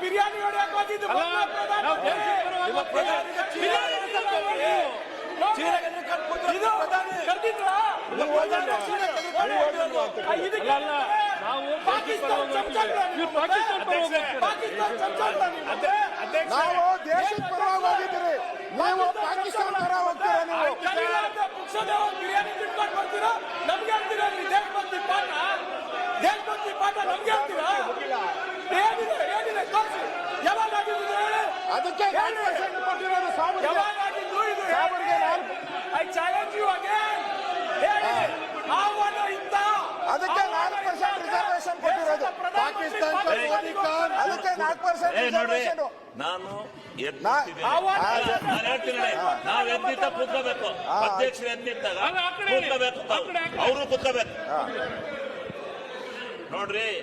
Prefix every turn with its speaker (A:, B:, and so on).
A: ಬಿರಿಯಾನಿ ಹೊಡೆಯಕ್ಕೆ ಹೋಗಿದ್ದು ಮೊದಲ ಪ್ರಧಾನ.
B: ನಾವು ದೇಶದ ಪರವಾಗಿ
C: ಹೋಗಿದ್ದೀರಿ.
A: ಬಿರಿಯಾನಿ ತಿಳ್ಕೊಂಡು ಬರ್ತೀರಾ? ಪಾಠ ನಮ್ಗೆ ಹೇಳ್ತೀರಾ? ಏನಿದೆ ಏನಿದೆ ಅದಕ್ಕೆ ಯಾವಾಗ ಆಗಿದ್ದು?
C: ಕೊಟ್ಟಿರೋದು
A: ಯಾವಾಗ ಆಗಿದ್ದು ಇದು? ಐ ಚಾಲೆಂಜ್ ಯು ಅಗೇನ್ ಹೇಳಿ ಆಹ್ವಾನ ಇತ್ತ
C: ಅದಕ್ಕೆ ನಾಲ್ಕು ಪರ್ಸೆಂಟ್ ರಿಸರ್ವೇಶನ್ ಕೊಟ್ಟಿರೋದು.
D: ಪಾಕಿಸ್ತಾನ
C: ಅದಕ್ಕೆ ನಾಲ್ಕು ಪರ್ಸೆಂಟ್ ರಿಸರ್ವೇಶನ್
E: ನಾನು ನಾವ್ ಎದ್ದಿದ್ದ ಕೂತ್ಕೋಬೇಕು ಅಧ್ಯಕ್ಷರು ಎದ್ದಿದ್ದಾಗ ಅವರು ಕೂತ್ಕೋಬೇಕು ನೋಡ್ರಿ.